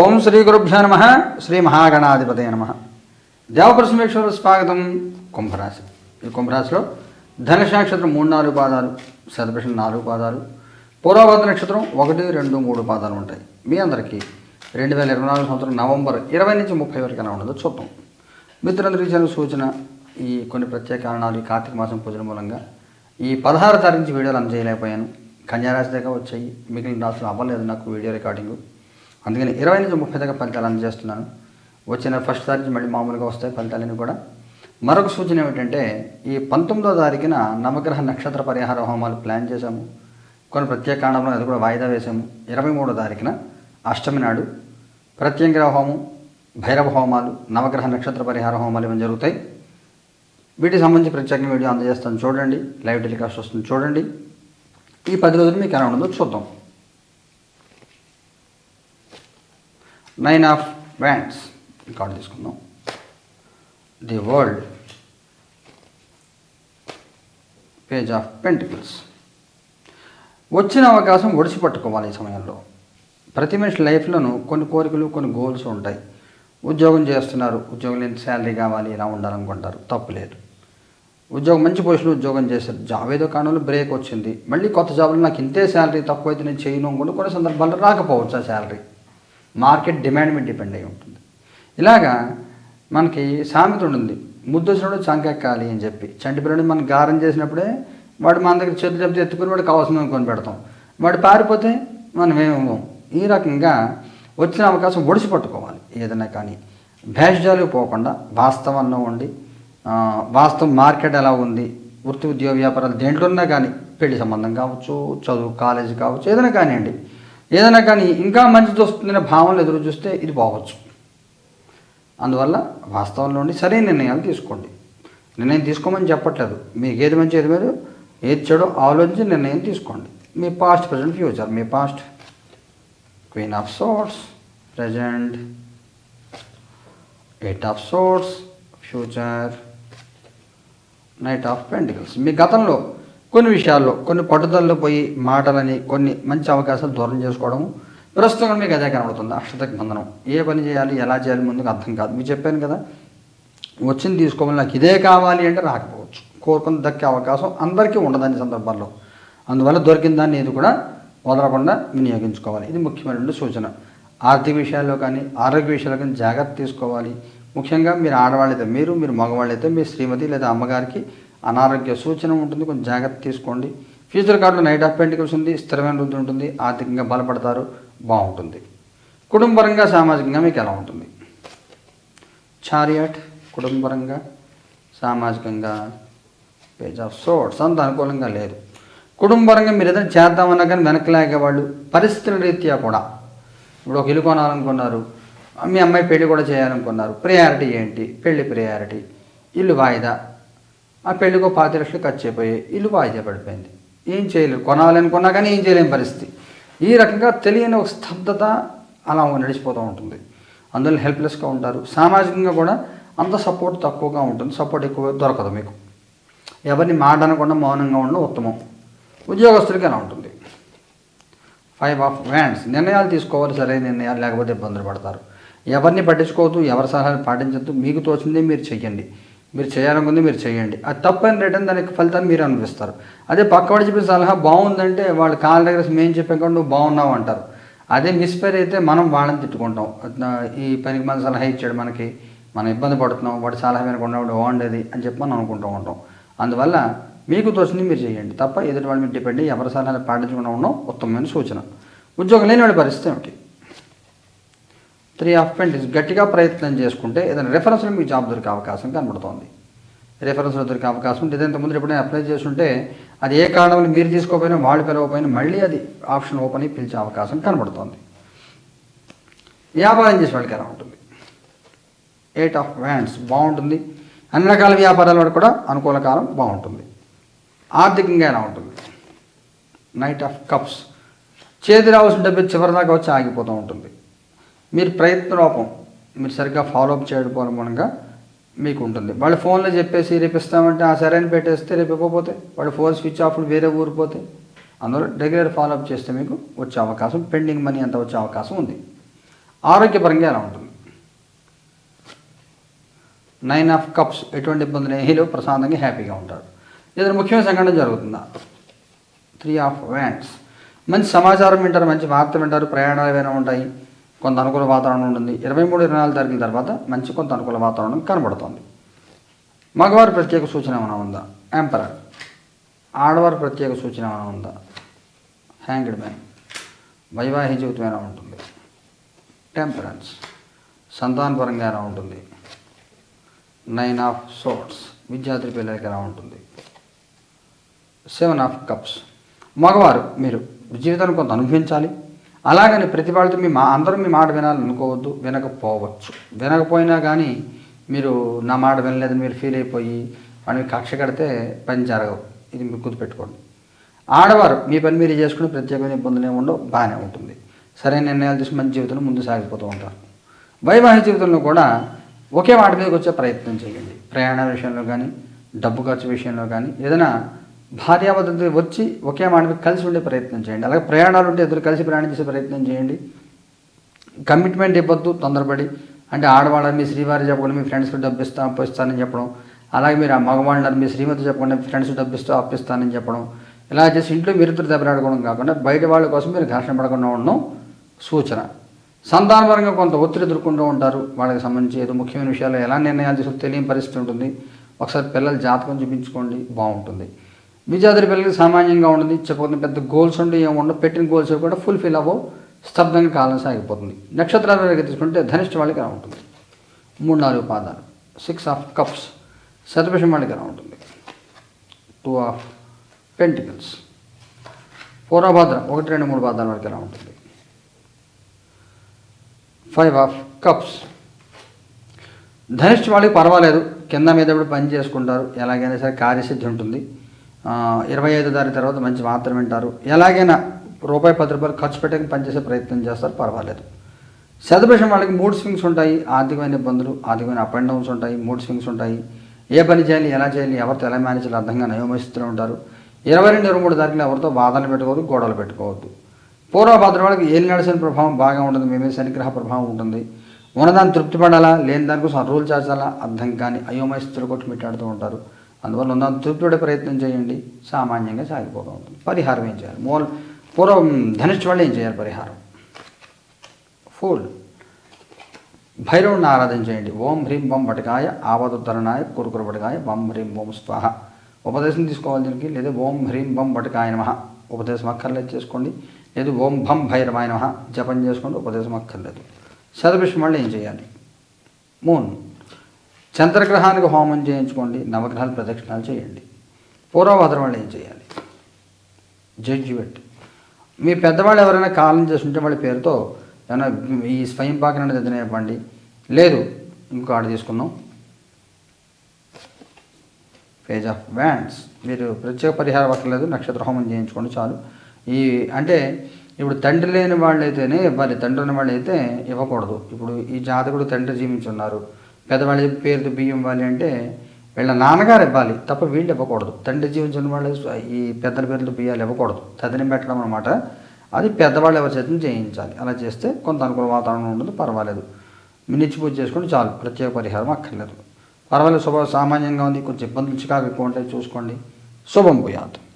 ఓం శ్రీ గురుభ్యో నమ శ్రీ మహాగణాధిపతయ నమ. దేవప్రసమేశ్వర స్వాగతం కుంభరాశి. ఈ కుంభరాశిలో ధనుష నక్షత్రం మూడు నాలుగు పాదాలు శతభిషం నాలుగు పాదాలు పూర్వభద్ర నక్షత్రం ఒకటి రెండు మూడు పాదాలు ఉంటాయి. మీ అందరికీ రెండు వేల ఇరవై నాలుగు సంవత్సరం నవంబర్ ఇరవై నుంచి ముప్పై వరకు ఎలా ఉండదో చూద్దాం. మిత్రులందరికీ ఇచ్చిన సూచన ఈ కొన్ని ప్రత్యేక కారణాలు ఈ కార్తీక మాసం పూజల మూలంగా ఈ పదహారు తారీఖు నుంచి వీడియోలు అందజేయలేకపోయాను. కన్యారాశి దగ్గర వచ్చాయి. మిగిలిన రాశులు అవ్వలేదు నాకు వీడియో రికార్డింగ్. అందుకని ఇరవై నుంచి ముప్పై దాకా ఫలితాలు అందజేస్తున్నాను. వచ్చిన ఫస్ట్ తారీఖు మళ్ళీ మామూలుగా వస్తాయి ఫలితాలన్నీ కూడా. మరొక సూచన ఏమిటంటే ఈ పంతొమ్మిదో తారీఖున నవగ్రహ నక్షత్ర పరిహార హోమాలు ప్లాన్ చేశాము. కొన్ని ప్రత్యేక కాండంలో అది కూడా వాయిదా వేశాము. ఇరవై మూడో తారీఖున అష్టమి నాడు ప్రత్యంగ్రహ హోమం భైరవ హోమాలు నవగ్రహ నక్షత్ర పరిహార హోమాలు ఇవన్నీ జరుగుతాయి? వీటికి సంబంధించి ప్రత్యేకంగా వీడియో అందజేస్తాను. చూడండి. లైవ్ టెలికాస్ట్ వస్తుంది. చూడండి. ఈ పది రోజులు మీకు ఎలా ఉండదో చూద్దాం. నైన్ ఆఫ్ వ్యాండ్స్ కార్డు తీసుకుందాం. The world page of pentacles వచ్చిన అవకాశం ఒడిచిపట్టుకోవాలి ఈ సమయంలో. ప్రతి మనిషి లైఫ్లోనూ కొన్ని కోరికలు కొన్ని గోల్స్ ఉంటాయి. ఉద్యోగం చేస్తున్నారు. ఉద్యోగం లేని శాలరీ కావాలి ఇలా ఉండాలనుకుంటారు? తప్పు లేదు. ఉద్యోగం మంచి పొజిషన్లో ఉద్యోగం చేశారు. జాబ్ ఏదో కారణంలో బ్రేక్ వచ్చింది. మళ్ళీ కొత్త జాబ్లో నాకు ఇంతే శాలరీ తక్కువ అయితే నేను చేయను కూడా కొన్ని సందర్భాల్లో రాకపోవచ్చు ఆ శాలరీ. మార్కెట్ డిమాండ్ మీద డిపెండ్ అయి ఉంటుంది. ఇలాగా మనకి సామెత ఉంటుంది. ముద్దొచ్చినప్పుడు చంకెక్కాలి అని చెప్పి. చంటి పిల్లడు మనం గారం చేసినప్పుడే వాడు మన దగ్గర చేతులు చెప్తే ఎత్తుకుని వాడు కావాల్సిన కొని పెడతాం. వాడు పారిపోతే మనం ఏమో ఈ రకంగా వచ్చిన అవకాశం ఒడిసి పట్టుకోవాలి. ఏదైనా కానీ భేషజాలు పోకుండా వాస్తవంలో ఉండి వాస్తవం మార్కెట్ ఎలా ఉంది వృత్తి ఉద్యోగ వ్యాపారాలు దేంట్లో ఉన్నా కానీ పెళ్ళి సంబంధం కావచ్చు చదువు కాలేజీ కావచ్చు ఏదైనా కానివ్వండి. ఏదైనా కానీ ఇంకా మంచిది వస్తుందనే భావనలు ఎదురు చూస్తే ఇది పోవచ్చు. అందువల్ల వాస్తవంలో ఉండి సరైన నిర్ణయాలు తీసుకోండి. నిర్ణయం తీసుకోమని చెప్పట్లేదు. మీకు ఏది మంచి ఏది మీరు ఏది చెడో ఆలోచించి నిర్ణయం తీసుకోండి. మీ past present future me past queen of swords present eight of swords future knight of pentacles మీ గతంలో కొన్ని విషయాల్లో కొన్ని పట్టుదలలో పోయి మాటలని కొన్ని మంచి అవకాశాలు దూరం చేసుకోవడం ప్రస్తుతం మీకు అదే కనబడుతుంది అష్టతకి బంధనం. ఏ పని చేయాలి ఎలా చేయాలి ముందుకు అర్థం కాదు. మీకు చెప్పాను కదా వచ్చింది తీసుకోవాలి నాకు ఇదే కావాలి అంటే రాకపోవచ్చు. కోరుకుని దక్కే అవకాశం అందరికీ ఉండదని సందర్భాల్లో అందువల్ల దొరికిన దాన్ని ఇది కూడా వదలకుండా వినియోగించుకోవాలి. ఇది ముఖ్యమైన సూచన. ఆర్థిక విషయాల్లో కానీ ఆరోగ్య విషయాల్లో కానీ జాగ్రత్త తీసుకోవాలి. ముఖ్యంగా మీరు ఆడవాళ్ళైతే మీరు మీరు మగవాళ్ళైతే మీ శ్రీమతి లేదా అమ్మగారికి అనారోగ్య సూచన ఉంటుంది. కొంచెం జాగ్రత్త తీసుకోండి. ఫ్యూచర్ కార్డులో నైట్ ఆఫ్ పెంటికల్స్ ఉంది స్థిరమైన వృద్ధి ఉంటుంది ఆర్థికంగా బలపడతారు బాగుంటుంది. కుటుంబపరంగా సామాజికంగా మీకు ఎలా ఉంటుంది? చారియట్ కుటుంబపరంగా సామాజికంగా పేజ్ ఆఫ్ సోట్స్ అంత అనుకూలంగా లేదు. కుటుంబపరంగా మీరు ఏదైనా చేద్దామన్నా కానీ వెనక్కి లాగేవాళ్ళు పరిస్థితుల రీత్యా కూడా. ఇప్పుడు ఒక ఇల్లు కొనాలనుకున్నారు మీ అమ్మాయి పెళ్ళి కూడా చేయాలనుకున్నారు ప్రయారిటీ ఏంటి? పెళ్ళి ప్రయారిటీ ఇల్లు వాయిదా. ఆ పెళ్ళికి ఒక పాతి లక్షలు ఖర్చు అయిపోయాయి ఇల్లు వాయిదా పడిపోయింది. ఏం చేయలేరు కొనాలనుకున్నా కానీ ఏం చేయలేని పరిస్థితి. ఈ రకంగా తెలియని ఒక స్తబ్దత అలా నడిచిపోతూ ఉంటుంది. అందులో హెల్ప్లెస్గా ఉంటారు. సామాజికంగా కూడా అంత సపోర్ట్ తక్కువగా ఉంటుంది. సపోర్ట్ ఎక్కువ దొరకదు మీకు. ఎవరిని మాట అనకుండా మౌనంగా ఉండడం ఉత్తమం. ఉద్యోగస్తులకి ఎలా ఉంటుంది. ఫైవ్ ఆఫ్ వ్యాండ్స్ నిర్ణయాలు తీసుకోవాలి సరైన నిర్ణయాలు లేకపోతే ఇబ్బందులు పడతారు. ఎవరిని పట్టించుకోవద్దు ఎవరి సలహాలు పాటించద్దు. మీకు తోచిందే మీరు చెయ్యండి. మీరు చేయాలనుకుంది మీరు చేయండి. అది తప్పని రిటర్న్ దానికి ఫలితాన్ని మీరు అనిపిస్తారు అదే పక్కవాడు చెప్పిన సలహా బాగుందంటే వాళ్ళు కాళ్ళ దగ్గర మేము చెప్పాక నువ్వు బాగున్నావు అంటారు. అదే మిస్పేర్ అయితే మనం వాళ్ళని తిట్టుకుంటాం. ఈ పనికి మన సలహా ఇచ్చాడు మనకి మనం ఇబ్బంది పడుతున్నాం వాడు సలహా వినకుండా వాడు బాగుండేది అని చెప్పి మనం అనుకుంటూ ఉంటాం. అందువల్ల మీకు తోచింది మీరు చేయండి. తప్ప ఎదుటి వాళ్ళ మీద డిపెండ్ ఎవరి సలహాలు పాటించకుండా ఉండడం ఉత్తమమైన సూచన. ఉద్యోగం లేని వాడి పరిస్థితి ఏమిటి? త్రీ ఆఫ్ పెంటిస్ గట్టిగా ప్రయత్నం చేసుకుంటే ఏదైనా రెఫరెన్స్లో మీకు జాబ్ దొరికే అవకాశం కనబడుతోంది. రెఫరెన్స్లో దొరికే అవకాశం ఉంటుంది ఇదంత ముందు ఎప్పుడైనా అప్లై చేస్తుంటే అది ఏ కారణంలో మీరు తీసుకోకపోయినా వాళ్ళు పిలవకపోయినా మళ్ళీ అది ఆప్షన్ ఓపెన్ అయ్యి పిలిచే అవకాశం కనబడుతోంది. వ్యాపారం చేసే వాళ్ళకి ఎలా ఉంటుంది? ఎయిట్ ఆఫ్ వ్యాండ్స్ బాగుంటుంది. అన్ని రకాల వ్యాపారాల వాడు కూడా అనుకూల కాలం బాగుంటుంది. ఆర్థికంగా ఎలా ఉంటుంది? నైట్ ఆఫ్ కప్స్ చేతి రావాల్సిన డబ్బు చివరిదాకా వచ్చి ఆగిపోతూ ఉంటుంది. మీరు ప్రయత్న రూపం మీరు సరిగ్గా ఫాలోఅప్ చేయకపోవడం చేయడం మూలంగా మీకు ఉంటుంది. వాళ్ళు ఫోన్లో చెప్పేసి రేపిస్తామంటే ఆ సరైన పెట్టేస్తే రేపు ఇవ్వకపోతే వాళ్ళు ఫోన్ స్విచ్ ఆఫ్ వేరే ఊరిపోతే అందువల్ల రెగ్యులర్ ఫాలోఅప్ చేస్తే మీకు వచ్చే అవకాశం పెండింగ్ మనీ అంత వచ్చే అవకాశం ఉంది. ఆరోగ్యపరంగా ఎలా ఉంటుంది? నైన్ ఆఫ్ కప్స్ ఎటువంటి ఇబ్బంది ఏమీ ప్రశాంతంగా హ్యాపీగా ఉంటారు ఏదైనా ముఖ్యమైన సంఘటన జరుగుతుందా? త్రీ ఆఫ్ వ్యాండ్స్ మంచి సమాచారం వింటారు మంచి వార్త వింటారు ప్రయాణాలు ఏమైనా ఉంటాయి? కొంత అనుకూల వాతావరణం ఉంటుంది. ఇరవై మూడు ఇరవై నాలుగు తారీఖుల తర్వాత మంచి కొంత అనుకూల వాతావరణం కనబడుతుంది. మగవారి ప్రత్యేక సూచన ఏమైనా ఉందా? ఎంపరర్ ఆడవారి ప్రత్యేక సూచన ఏమైనా ఉందా? హ్యాంగిడ్ మ్యాన్ వైవాహిక జీవితం ఎలా ఉంటుంది? టెంపరెన్స్ సంతానపరంగా ఎలా ఉంటుంది? నైన్ ఆఫ్ సోట్స్ విద్యార్థి పిల్లలకి ఎలా ఉంటుంది? సెవెన్ ఆఫ్ కప్స్ మగవారు మీరు జీవితాన్ని కొంత అనుభవించాలి. అలాగని ప్రతి వాళ్ళతో మీ మా అందరూ మీ మాట వినాలని అనుకోవద్దు వినకపోవచ్చు. వినకపోయినా కానీ మీరు నా మాట వినలేదని మీరు ఫీల్ అయిపోయి వాడిని కక్ష కడితే పని జరగవు. ఇది మీరు గుర్తుపెట్టుకోండి. ఆడవారు మీ పని మీరు చేసుకుని ప్రత్యేకమైన ఇబ్బందులు ఏమి ఉండవు బాగానే ఉంటుంది. సరైన నిర్ణయాలు తీసుకుని మంచి జీవితంలో ముందు సాగిపోతూ ఉంటారు. వైవాహిక జీవితంలో కూడా ఒకే మాట మీదకి వచ్చే ప్రయత్నం చేయండి. ప్రయాణ విషయంలో కానీ డబ్బు ఖర్చు విషయంలో కానీ ఏదైనా భార్యాభర్తలతో వచ్చి ఒకే మాట కలిసి ఉండే ప్రయత్నం చేయండి. అలాగే ప్రయాణాలు ఉంటే ఇద్దరు కలిసి ప్రయాణం చేసే ప్రయత్నం చేయండి. కమిట్మెంట్ ఇవ్వద్దు తొందరపడి. అంటే ఆడవాళ్ళని మీ శ్రీవారి చెప్పకుండా మీ ఫ్రెండ్స్కి డబ్బు ఇస్తా అప్పిస్తానని చెప్పడం. అలాగే మీరు ఆ మగవాళ్ళని మీ శ్రీమతి చెప్పకుండా మీ ఫ్రెండ్స్ డబ్బు ఇస్తూ అప్పిస్తానని చెప్పడం. ఇలా చేసి ఇంట్లో మీరిద్దరు దెబ్బలాడుకోవడం కాకుండా బయట వాళ్ళ కోసం మీరు ఘర్షణ పడకుండా ఉండడం సూచన. సంతానపరంగా కొంత ఒత్తిడి ఎదుర్కొంటూ ఉంటారు. వాళ్ళకి సంబంధించి ఏదో ముఖ్యమైన విషయాలు ఎలా నిర్ణయాలు తీసుకుని తెలియని పరిస్థితి ఉంటుంది. ఒకసారి పిల్లల జాతకం చూపించుకోండి బాగుంటుంది. విద్యార్థుల పిల్లలకి సామాన్యంగా ఉంటుంది చెప్పకుండా పెద్ద గోల్స్ ఉండి ఏముండవు పెట్టిన గోల్స్ కూడా ఫుల్ఫిల్ అవ్వవు స్తబ్దంగా కాలం సాగిపోతుంది. నక్షత్రాల తీసుకుంటే ధనిష్ట వాళ్ళకి ఎలా ఉంటుంది మూడు నాలుగు పాదాలు. సిక్స్ ఆఫ్ కప్స్ శతభిషం వాళ్ళకి ఎలా ఉంటుంది టూ ఆఫ్ పెంటికల్స్ పూర్వభద్ర ఒకటి రెండు మూడు పాదాల వరకు ఎలా ఉంటుంది ఫైవ్ ఆఫ్ కప్స్ ధనిష్ట వాళ్ళకి పర్వాలేదు. కింద మీద కూడా పని చేసుకుంటారు ఎలాగైనా సరే కార్యసిద్ధి ఉంటుంది. ఇరవై ఐదో తారీఖు తర్వాత మంచి మాత్రం వింటారు. ఎలాగైనా రూపాయి పది రూపాయలు ఖర్చు పెట్టక పనిచేసే ప్రయత్నం చేస్తారు పర్వాలేదు. శతభిషం వాళ్ళకి మూడు స్వింగ్స్ ఉంటాయి ఆర్థికమైన ఇబ్బందులు ఆర్థికమైన అప్ అండ్ డౌన్స్ ఉంటాయి మూడు స్వింగ్స్ ఉంటాయి. ఏ పని చేయాలి ఎలా చేయాలి ఎవరితో ఎలా మేనేజ్ చేయాలి అర్థంగా నయోమయిస్తూ ఉంటారు. ఇరవై రెండు ఇరవై మూడు తారీఖులు ఎవరితో వాదనలు పెట్టుకోవద్దు గొడవలు పెట్టుకోవద్దు. పూర్వభద్ర వాళ్ళకి ఏలి నడిచిన ప్రభావం బాగా ఉంటుంది మేమే శనిగ్రహ ప్రభావం ఉంటుంది. ఉన్నదాన్ని తృప్తి పడాలా లేని దానికోసం రూల్ చేర్చాలా అర్థం కానీ అయోమయస్తులు కొట్టి మిట్టాడుతూ ఉంటారు. అందువల్ల ఉన్న తృప్తి ప్రయత్నం చేయండి. సామాన్యంగా సాగిపోతూ పరిహారం ఏం చేయాలి? మూల పూర్వం ధనుష్ వాళ్ళు ఏం చేయాలి పరిహారం? ఫుల్. భైరవుని ఆరాధన చేయండి. ఓం హ్రీం బం వటకాయ ఆవదుత్తరణాయ కురుకురు వటకాయ బం హ్రీం ఓం స్వాహ. ఉపదేశం తీసుకోవాలి దీనికి. లేదా ఓం హ్రీం బం వటకాయ నమ. ఉపదేశం అక్కర్లేదు చేసుకోండి. లేదు ఓం భం భైరవాయ నమ. జపం చేసుకోండి ఉపదేశం అక్కర్లేదు. శతభిషం ఏం చేయాలి? మూన్. చంద్రగ్రహానికి హోమం చేయించుకోండి నవగ్రహాలు ప్రదక్షిణాలు చేయండి. పూర్వభద్రం వాళ్ళు ఏం చేయాలి? జడ్జిమెంట్ మీ పెద్దవాళ్ళు ఎవరైనా కాలం చేస్తుంటే వాళ్ళ పేరుతో ఏమైనా ఈ స్వయం పాకన ఏదైనా ఇవ్వండి. లేదు ఇంకో ఆడ తీసుకుందాం. పేజ్ ఆఫ్ వ్యాండ్స్ మీరు ప్రత్యేక పరిహారం అక్కర్లేదు నక్షత్ర హోమం చేయించుకోండి చాలు. ఈ అంటే ఇప్పుడు తండ్రి లేని వాళ్ళైతేనే ఇవ్వాలి తండ్రి ఉన్న వాళ్ళు అయితే ఇవ్వకూడదు. ఇప్పుడు ఈ జాతకుడు తండ్రి జీవించున్నారు పెద్దవాళ్ళ పేరుతో బియ్యం ఇవ్వాలి అంటే వీళ్ళ నాన్నగారు ఇవ్వాలి. తప్ప వీళ్ళు ఇవ్వకూడదు. తండ్రి జీవించిన వాళ్ళు ఈ పెద్దల పేర్లు బియ్యాలు ఇవ్వకూడదు. తదిని పెట్టడం అనమాట అది పెద్దవాళ్ళు ఎవరి చేతం చేయించాలి అలా చేస్తే కొంత అనుకూల వాతావరణం ఉంటుంది పర్వాలేదు. మినిచ్చి పూజ చేసుకుంటే చాలు. ప్రత్యేక పరిహారం అక్కర్లేదు. పర్వాలేదు శుభ సామాన్యంగా ఉంది. కొంచెం ఇబ్బందులు చికాకు ఎక్కువ ఉంటాయి చూసుకోండి. శుభం పోయాదు